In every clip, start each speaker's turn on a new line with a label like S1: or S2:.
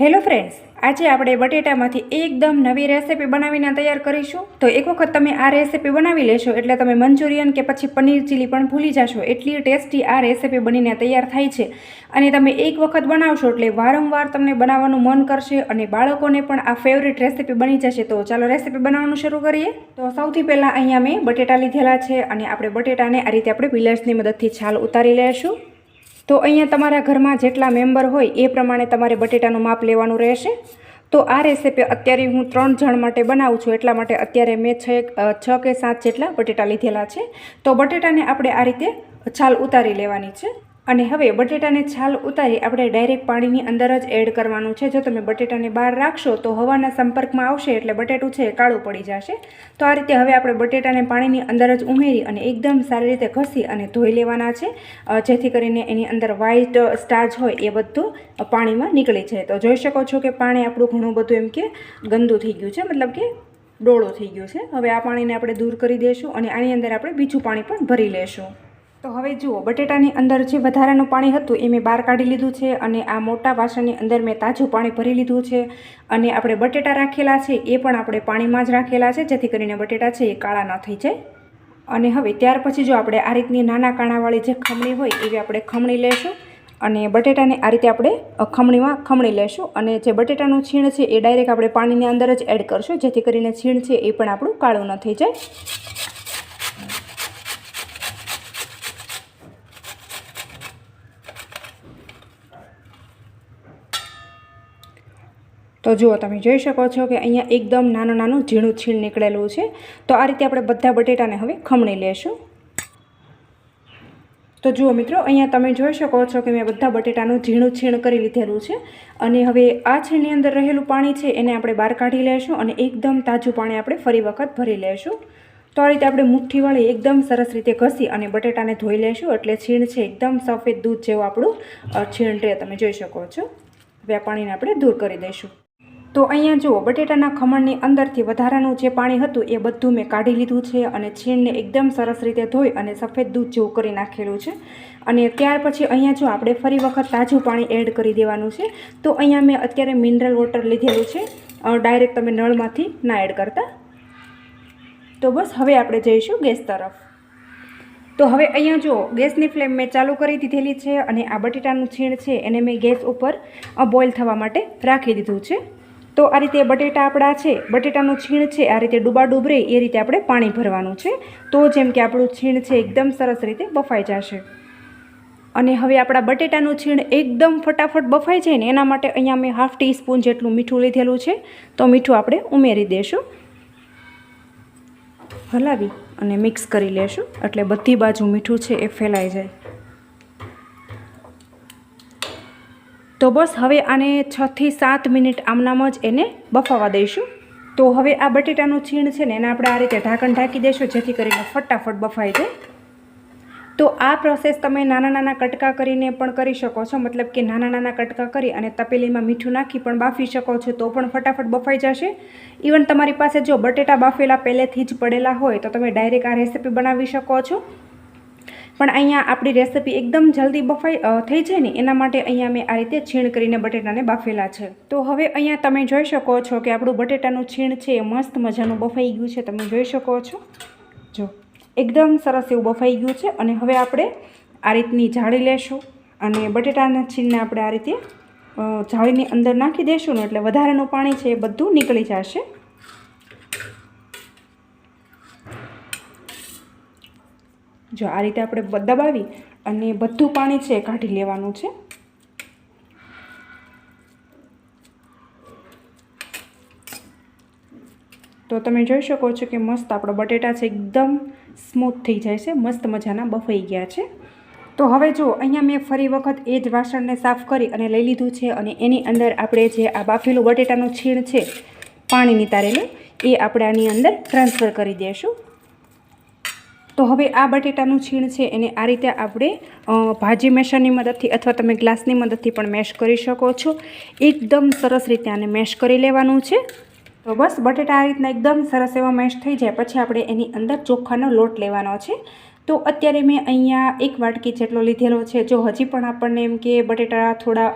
S1: Hello friends, આજે આપણે બટેટામાંથી એકદમ નવી રેસીપી બનાવીને તૈયાર કરીશું. તો એક વખત તમે આ રેસીપી બનાવી લેશો એટલે તમે મંચુરિયન કે પછી પનીર ચીલી પણ ભૂલી જશો. એટલી ટેસ્ટી આ રેસીપી બનીને તૈયાર થાય છે. અને તમે એક વખત બનાવશો એટલે વારંવાર તમને બનાવવાનું મન કરશે અને બાળકોને પણ આ ફેવરિટ રેસિપી બની જશે. તો ચાલો રેસિપી બનાવવાનું શરૂ કરીએ. તો સૌથી પહેલાં અહીંયા મેં બટેટા લીધેલા છે અને આપણે બટેટાને આ રીતે આપણે પિલર્સની મદદથી છાલ ઉતારી લેશું. તો અહીંયા તમારા ઘરમાં જેટલા મેમ્બર હોય એ પ્રમાણે તમારે બટેટાનું માપ લેવાનું રહેશે. તો આ રેસીપી અત્યારે હું ત્રણ જણ માટે બનાવું છું, એટલા માટે અત્યારે મેં છ છ કે સાત જેટલા બટેટા લીધેલા છે. તો બટેટાને આપણે આ રીતે છાલ ઉતારી લેવાની છે. અને હવે બટેટાને છાલ ઉતારી આપણે ડાયરેક્ટ પાણીની અંદર જ એડ કરવાનું છે. જો તમે બટેટાને બહાર રાખશો તો હવાના સંપર્કમાં આવશે એટલે બટેટું છે કાળું પડી જશે. તો આ રીતે હવે આપણે બટેટાને પાણીની અંદર જ ઉમેરી અને એકદમ સારી રીતે ઘસી અને ધોઈ લેવાના છે. જેથી કરીને એની અંદર વ્હાઈટ સ્ટાર્ચ હોય એ બધું પાણીમાં નીકળી જાય તો જોઈ શકો છો કે પાણી આપણું ઘણું બધું એમ કે ગંદુ થઈ ગયું છે. મતલબ કે ડોળું થઈ ગયું છે. હવે આ પાણીને આપણે દૂર કરી દઈશું અને આની અંદર આપણે બીજું પાણી પણ ભરી લેશું. તો હવે જુઓ, બટેટાની અંદર જે વધારાનું પાણી હતું એ મેં બહાર કાઢી લીધું છે અને આ મોટા વાસણની અંદર મેં તાજું પાણી ભરી લીધું છે અને આપણે બટેટા રાખેલા છે એ પણ આપણે પાણીમાં જ રાખેલા છે, જેથી કરીને બટેટા છે એ કાળા ન થઈ જાય. અને હવે ત્યાર પછી જો આપણે આ રીતની નાના કાણાવાળી જે ખમણી હોય એવી આપણે ખમણી લેશું અને બટેટાને આ રીતે આપણે ખમણીમાં ખમણી લેશું અને જે બટેટાનું છીણ છે એ ડાયરેક્ટ આપણે પાણીની અંદર જ એડ કરશું, જેથી કરીને છીણ છે એ પણ આપણું કાળું ન થઈ જાય. તો જુઓ, તમે જોઈ શકો છો કે અહીંયા એકદમ નાનું નાનું ઝીણું છીણ નીકળેલું છે. તો આ રીતે આપણે બધા બટેટાને હવે ખમણી લેશું. તો જુઓ મિત્રો, અહીંયા તમે જોઈ શકો છો કે મેં બધા બટેટાનું ઝીણું છીણ કરી લીધેલું છે. અને હવે આ છીણની અંદર રહેલું પાણી છે, એને આપણે બહાર કાઢી લેશું અને એકદમ તાજું પાણી આપણે ફરી વખત ભરી લેશું. તો આ રીતે આપણે મુઠ્ઠીવાળી એકદમ સરસ રીતે ઘસી અને બટેટાને ધોઈ લેશું, એટલે છીણ છે એકદમ સફેદ દૂધ જેવું આપણું છીણ રહે, તમે જોઈ શકો છો. હવે આ પાણીને આપણે દૂર કરી દઈશું. તો અહીંયા જુઓ, બટેટાના ખમણની અંદરથી વધારાનું જે પાણી હતું એ બધું મેં કાઢી લીધું છે અને છીણને એકદમ સરસ રીતે ધોઈ અને સફેદ દૂધ જેવું કરી નાખેલું છે. અને ત્યાર પછી અહીંયા જો આપણે ફરી વખત તાજું પાણી એડ કરી દેવાનું છે, તો અહીંયા મેં અત્યારે મિનરલ વોટર લીધેલું છે. ડાયરેક્ટ તમે નળમાંથી ના એડ કરતા. તો બસ હવે આપણે જઈશું ગેસ તરફ. તો હવે અહીંયા જો ગેસની ફ્લેમ મેં ચાલુ કરી દીધેલી છે અને આ બટેટાનું છીણ છે એને મેં ગેસ ઉપર બોઇલ થવા માટે રાખી દીધું છે. તો આ રીતે બટેટા આપણા છે, બટેટાનું છીણ છે, આ રીતે ડૂબાડૂબ રહે એ રીતે આપણે પાણી ભરવાનું છે. તો જેમ કે આપણું છીણ છે, એકદમ સરસ રીતે બફાઈ જશે. અને હવે આપણા બટેટાનું છીણ એકદમ ફટાફટ બફાઈ જાય ને, એના માટે અહીંયા મેં હાફ ટી સ્પૂન જેટલું મીઠું લીધેલું છે. તો મીઠું આપણે ઉમેરી દઈશું હલાવી અને મિક્સ કરી લેશું. એટલે બધી બાજુ મીઠું છે, એ ફેલાઈ જાય. તો બસ હવે આને છથી સાત મિનિટ આમનામ જ એને બફાવા દઈશું. તો હવે આ બટેટાનું છીણ છે ને, એને આપણે આ રીતે ઢાંકણ ઢાંકી દઈશું, જેથી કરીને ફટાફટ બફાઈ જાય. તો આ પ્રોસેસ તમે નાના નાના કટકા કરીને પણ કરી શકો છો. મતલબ કે નાના નાના કટકા કરી અને તપેલીમાં મીઠું નાખી પણ બાફી શકો છો, તો પણ ફટાફટ બફાઈ જશે. ઇવન તમારી પાસે જો બટેટા બાફેલા પહેલેથી જ પડેલા હોય, તો તમે ડાયરેક્ટ આ રેસીપી બનાવી શકો છો. પણ અહીંયા આપણી રેસીપી એકદમ જલ્દી બફાઈ થઈ જાય ને, એના માટે અહીંયા મેં આ રીતે છીણ કરીને બટેટાને બાફેલા છે. તો હવે અહીંયા તમે જોઈ શકો છો કે આપણું બટેટાનું છીણ છે, એ મસ્ત મજાનું બફાઈ ગયું છે. તમે જોઈ શકો છો. જો, એકદમ સરસ એવું બફાઈ ગયું છે અને હવે આપણે આ રીતની જાળી લેશું અને બટેટાના છીણને આપણે આ રીતે જાળીની અંદર નાખી દઈશું ને, એટલે વધારાનું પાણી છે એ બધું નીકળી જશે. જો આ રીતે આપણે દબાવી અને બધું પાણી છે કાઢી લેવાનું છે. તો તમે જોઈ શકો છો કે મસ્ત આપણો બટેટા છે એકદમ સ્મૂથ થઈ જાય છે. મસ્ત મજાના બફાઈ ગયા છે. તો હવે જો અહીંયા મેં ફરી વખત એ જ વાસણને સાફ કરી અને લઈ લીધું છે અને એની અંદર આપણે જે આ બાફેલું બટેટાનું છીણ છે, પાણીની તારેલું, એ આપણે આની અંદર ટ્રાન્સફર કરી દઈશું તો હવે આ બટેટાનું છીણ છે એને આ રીતે આપણે ભાજી મેશરની મદદથી અથવા તમે ગ્લાસની મદદથી પણ મેશ કરી શકો છો. એકદમ સરસ રીતે આને મેશ કરી લેવાનું છે. તો બસ બટેટા આ રીતના એકદમ સરસ એવા મેશ થઈ જાય. પછી આપણે એની અંદર ચોખાનો લોટ લેવાનો છે. તો અત્યારે મેં અહીંયા એક વાટકી જેટલો લીધેલો છે. જો હજી પણ આપણને એમ કે બટેટા થોડા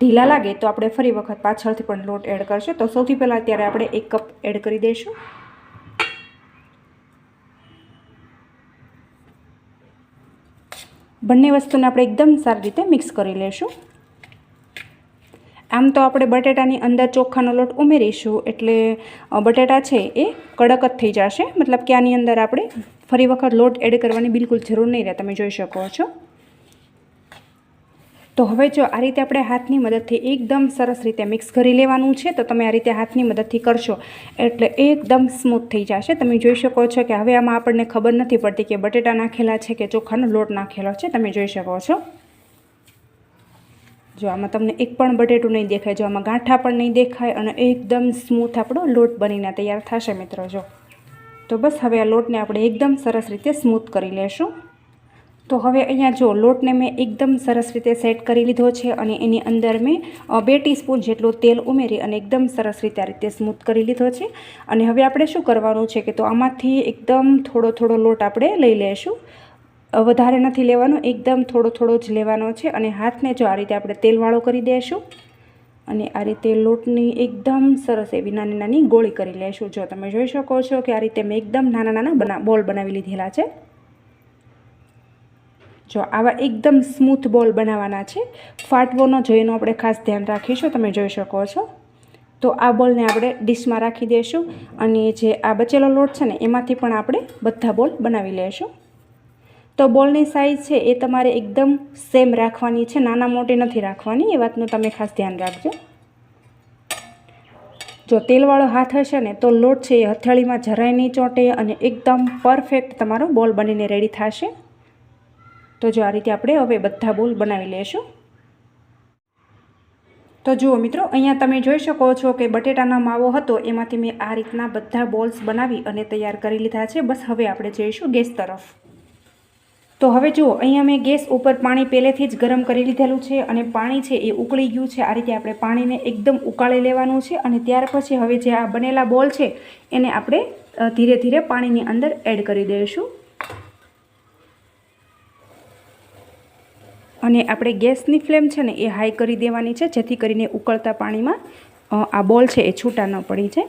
S1: ઢીલા લાગે તો આપણે ફરી વખત પાછળથી પણ લોટ એડ કરશું. તો સૌથી પહેલાં અત્યારે આપણે એક કપ એડ કરી દઈશું. બંને વસ્તુને આપણે એકદમ સારી રીતે મિક્સ કરી લેશું. આમ તો આપણે બટેટાની અંદર ચોખાનો લોટ ઉમેરીશું, એટલે બટેટા છે એ કડક જ થઈ જશે. મતલબ કે આની અંદર આપણે ફરી વખત લોટ એડ કરવાની બિલકુલ જરૂર નહીં રહે, તમે જોઈ શકો છો. તો હવે જો આ રીતે આપણે હાથની મદદથી એકદમ સરસ રીતે મિક્સ કરી લેવાનું છે, તો તમે આ રીતે હાથની મદદથી કરશો. એટલે એકદમ સ્મૂથ થઈ જશે. તમે જોઈ શકો છો કે હવે આમાં આપણને ખબર નથી પડતી કે બટેટા નાખેલા છે કે ચોખાનો લોટ નાખેલો છે. તમે જોઈ શકો છો. જો આમાં તમને એક પણ બટેટું નહીં દેખાય, જો આમાં ગાંઠા પણ નહીં દેખાય અને એકદમ સ્મૂથ આપણો લોટ બનીને તૈયાર થશે મિત્રો, જો. તો બસ હવે આ લોટને આપણે એકદમ સરસ રીતે સ્મૂથ કરી લેશું. તો હવે અહીંયા જો લોટને મેં એકદમ સરસ રીતે સેટ કરી લીધો છે અને એની અંદર મેં બે ટીસ્પૂન જેટલું તેલ ઉમેરી અને એકદમ સરસ રીતે આ રીતે સ્મૂથ કરી લીધો છે. અને હવે આપણે શું કરવાનું છે કે તો આમાંથી એકદમ થોડો થોડો લોટ આપણે લઈ લેશું વધારે નથી લેવાનો, એકદમ થોડો થોડો જ લેવાનો છે અને હાથને જો આ રીતે આપણે તેલવાળો કરી દઈશું અને આ રીતે લોટની એકદમ સરસ એવી નાની નાની ગોળી કરી લેશું. જો તમે જોઈ શકો છો કે આ રીતે મેં એકદમ નાના નાના બના, બોલ બનાવી લીધેલા છે. જો આવા એકદમ સ્મૂથ બોલ બનાવવાના છે. ફાટવો ન જોઈએ એનું આપણે ખાસ ધ્યાન રાખીશું, તમે જોઈ શકો છો. તો આ બોલને આપણે ડીશમાં રાખી દઈશું અને જે આ બચેલો લોટ છે ને, એમાંથી પણ આપણે બધા બોલ બનાવી લઈશું તો બોલની સાઇઝ છે એ તમારે એકદમ સેમ રાખવાની છે, નાના મોટી નથી રાખવાની, એ વાતનું તમે ખાસ ધ્યાન રાખજો. જો તેલવાળો હાથ હશે ને, તો લોટ છે એ હથેળીમાં જરાય નહીં ચોંટે અને એકદમ પરફેક્ટ તમારો બોલ બનીને રેડી થશે. તો જો આ રીતે આપણે હવે બધા બોલ બનાવી લેશું. તો જુઓ મિત્રો, અહીંયા તમે જોઈ શકો છો કે બટેટાનો માવો હતો, એમાંથી મેં આ રીતના બધા બોલ્સ બનાવી અને તૈયાર કરી લીધા છે. બસ હવે આપણે જઈશું ગેસ તરફ. તો હવે જુઓ, અહીંયા મેં ગેસ ઉપર પાણી પહેલેથી જ ગરમ કરી લીધેલું છે અને પાણી છે એ ઉકળી ગયું છે. આ રીતે આપણે પાણીને એકદમ ઉકાળી લેવાનું છે અને ત્યાર પછી હવે જે આ બનેલા બોલ છે, એને આપણે ધીરે ધીરે પાણીની અંદર એડ કરી દઈશું. અને આપણે ગેસની ફ્લેમ છે ને એ હાઈ કરી દેવાની છે, જેથી કરીને ઉકળતા પાણીમાં આ બોલ છે એ છૂટા ન પડી જાય.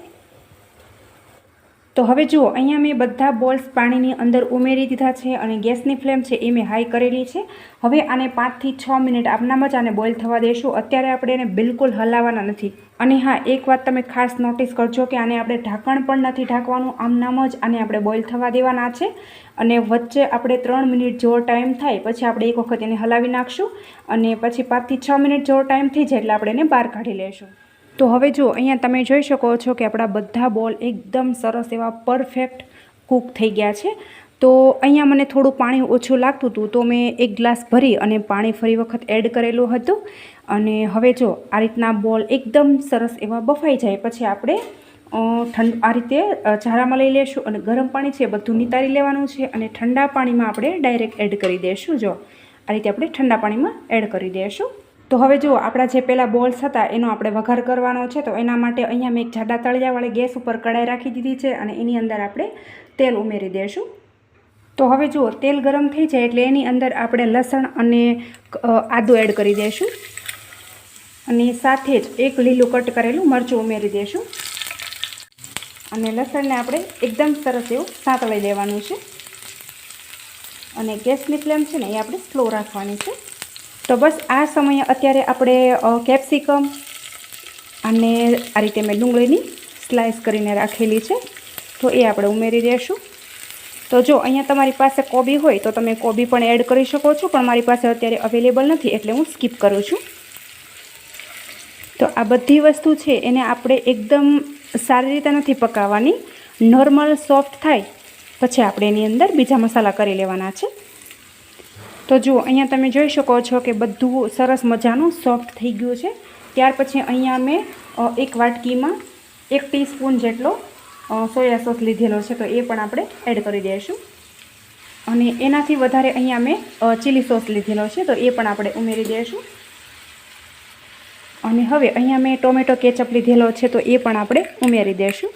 S1: તો હવે જુઓ, અહીંયા મેં બધા બોલ્સ પાણીની અંદર ઉમેરી દીધા છે અને ગેસની ફ્લેમ છે એ મેં હાઈ કરેલી છે. હવે આને પાંચથી છ મિનિટ આપનામ જ આને બોઇલ થવા દેશું. અત્યારે આપણે એને બિલકુલ હલાવવાના નથી. અને હા, એક વાત તમે ખાસ નોટિસ કરજો કે આને આપણે ઢાંકણ પણ નથી ઢાંકવાનું. આમનામ જ આને આપણે બોઇલ થવા દેવાના છે. અને વચ્ચે આપણે ત્રણ મિનિટ જેવો ટાઈમ થાય, પછી આપણે એક વખત એને હલાવી નાખશું. અને પછી પાંચથી છ મિનિટ જેવો ટાઈમ થઈ જાય એટલે આપણે એને બહાર કાઢી લેશું. તો હવે જો અહીંયા તમે જોઈ શકો છો કે આપણા બધા બોલ એકદમ સરસ એવા પરફેક્ટ કૂક થઈ ગયા છે. તો અહીંયા મને થોડું પાણી ઓછું લાગતું હતું તો મેં એક ગ્લાસ ભરી અને પાણી ફરી વખત એડ કરેલું હતું. અને હવે જો આ રીતના બોલ એકદમ સરસ એવા બફાઈ જાય પછી આપણે ઠંડ આ રીતે ચારામાં લઈ લેશું અને ગરમ પાણી છે બધું નિતારી લેવાનું છે અને ઠંડા પાણીમાં આપણે ડાયરેક્ટ એડ કરી દઈશું જો. આ રીતે આપણે ઠંડા પાણીમાં એડ કરી દઈશું તો હવે જુઓ, આપણા જે પહેલાં બોલ્સ હતા, એનો આપણે વઘાર કરવાનો છે, તો એના માટે અહીંયા મેં એક જાડા તળિયાવાળી ગેસ ઉપર કડાઈ રાખી દીધી છે અને એની અંદર આપણે તેલ ઉમેરી દઈશું તો હવે જુઓ, તેલ ગરમ થઈ જાય એટલે એની અંદર આપણે લસણ અને આદું એડ કરી દઈશું અને સાથે જ એક લીલું કટ કરેલું મરચું ઉમેરી દઈશું અને લસણને આપણે એકદમ સરસ એવું સાંતળી લેવાનું છે. અને ગેસની ફ્લેમ છે ને એ આપણે સ્લો રાખવાની છે. તો બસ આ સમયે અત્યારે આપણે કેપ્સિકમ અને આ રીતે મેં ડુંગળીની સ્લાઇસ કરીને રાખેલી છે. તો એ આપણે ઉમેરી દઈશું તો જો અહીંયા તમારી પાસે કોબી હોય તો તમે કોબી પણ એડ કરી શકો છો, પણ મારી પાસે અત્યારે અવેલેબલ નથી એટલે હું સ્કીપ કરું છું. તો આ બધી વસ્તુ છે એને આપણે એકદમ સારી રીતે નથી પકાવવાની. નોર્મલ સોફ્ટ થાય, પછી આપણે એની અંદર બીજા મસાલા કરી લેવાના છે. તો જુઓ, અહીંયા તમે જોઈ શકો છો કે બધું સરસ મજાનું સોફ્ટ થઈ ગયું છે. ત્યાર પછી અહીંયા મેં એક વાટકીમાં એક ટીસ્પૂન જેટલો સોયા સોસ લીધેલો છે. તો એ પણ આપણે એડ કરી દઈશું. અને એનાથી વધારે અહીંયા મેં ચીલી સોસ લીધેલો છે. તો એ પણ આપણે ઉમેરી દઈશું. અને હવે અહીંયા મેં ટોમેટો કેચઅપ લીધેલો છે. તો એ પણ આપણે ઉમેરી દઈશું.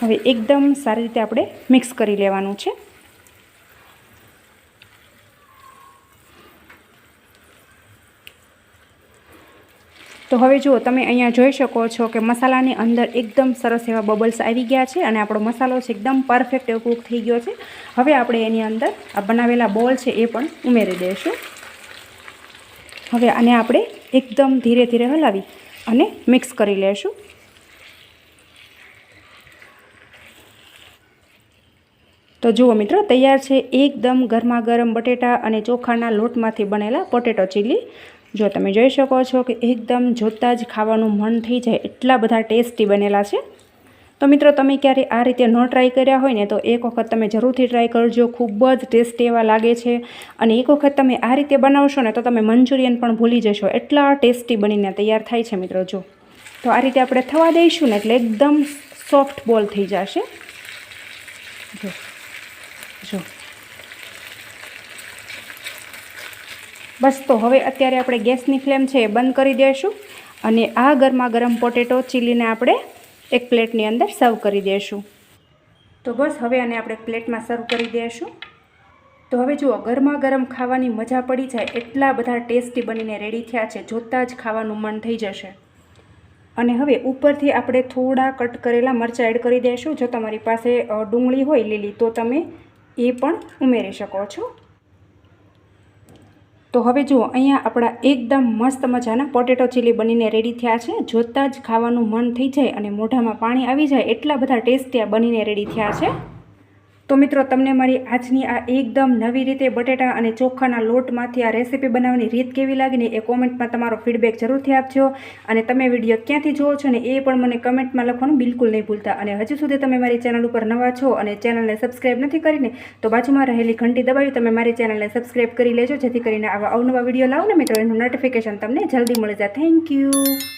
S1: હવે એકદમ સારી રીતે આપણે મિક્સ કરી લેવાનું છે. તો હવે જુઓ, તમે અહીંયા જોઈ શકો છો કે મસાલાની અંદર એકદમ સરસ એવા બબલ્સ આવી ગયા છે અને આપણો મસાલો છે એકદમ પરફેક્ટ એવો કૂક થઈ ગયો છે. હવે આપણે એની અંદર આ બનાવેલા બોલ છે એ પણ ઉમેરી દઈશું. હવે આને આપણે એકદમ ધીરે ધીરે હલાવી અને મિક્સ કરી લેશું. તો જુઓ મિત્રો, તૈયાર છે એકદમ ગરમા ગરમ બટેટા અને ચોખાના લોટમાંથી બનેલા પોટેટો ચીલી. જો તમે જોઈ શકો છો કે એકદમ જોતાં જ ખાવાનું મન થઈ જાય એટલા બધા ટેસ્ટી બનેલા છે. તો મિત્રો, તમે ક્યારે આ રીતે ન ટ્રાય કર્યા હોય ને, તો એક વખત તમે જરૂરથી ટ્રાય કરજો. ખૂબ જ ટેસ્ટી એવા લાગે છે. અને એક વખત તમે આ રીતે બનાવશો ને, તો તમે મંચુરિયન પણ ભૂલી જશો. એટલા ટેસ્ટી બનીને તૈયાર થાય છે મિત્રો, જો. તો આ રીતે આપણે થવા દઈશું ને, એટલે એકદમ સોફ્ટ બોલ થઈ જશે. જો. જો. બસ તો હવે અત્યારે આપણે ગેસની ફ્લેમ છે એ બંધ કરી દઈશું અને આ ગરમા ગરમ પોટેટો ચીલીને આપણે એક પ્લેટની અંદર સર્વ કરી દઈશું તો બસ હવે આને આપણે પ્લેટમાં સર્વ કરી દઈશું તો હવે જુઓ ગરમા ગરમ ખાવાની મજા પડી જાય એટલા બધા ટેસ્ટી બનીને રેડી થયા છે, જોતાં જ ખાવાનું મન થઈ જશે. અને હવે ઉપરથી આપણે થોડા કટ કરેલા મરચાં એડ કરી દઈશું જો તમારી પાસે ડુંગળી હોય લીલી, તો તમે એ પણ ઉમેરી શકો છો. તો હવે જુઓ, અહીંયા આપણા એકદમ મસ્ત મજાના પોટેટો ચીલી બનીને રેડી થયા છે. જોતાં જ ખાવાનું મન થઈ જાય અને મોઢામાં પાણી આવી જાય એટલા બધા ટેસ્ટી આ બનીને રેડી થયા છે. તો મિત્રો, તમને મારી આજની આ એકદમ નવી રીતે બટેટા અને ચોખાના લોટમાંથી આ રેસીપી બનાવવાની રીત કેવી લાગીને એ કોમેન્ટમાં તમારો ફીડબેક જરૂરથી આપજો. અને તમે વીડિયો ક્યાંથી જુઓ છો ને એ પણ મને કમેન્ટમાં લખવાનું બિલકુલ નહીં ભૂલતા. અને હજુ સુધી તમે મારી ચેનલ ઉપર નવા છો અને ચેનલને સબસ્ક્રાઈબ નથી કરીને, તો બાજુમાં રહેલી ઘંટી દબાવી તમે મારી ચેનલને સબસ્ક્રાઈબ કરી લેજો, જેથી કરીને આવા અવનવા વીડિયો લાવો ને મિત્રો, એનું નોટિફિકેશન તમને જલ્દી મળી જાય. Thank you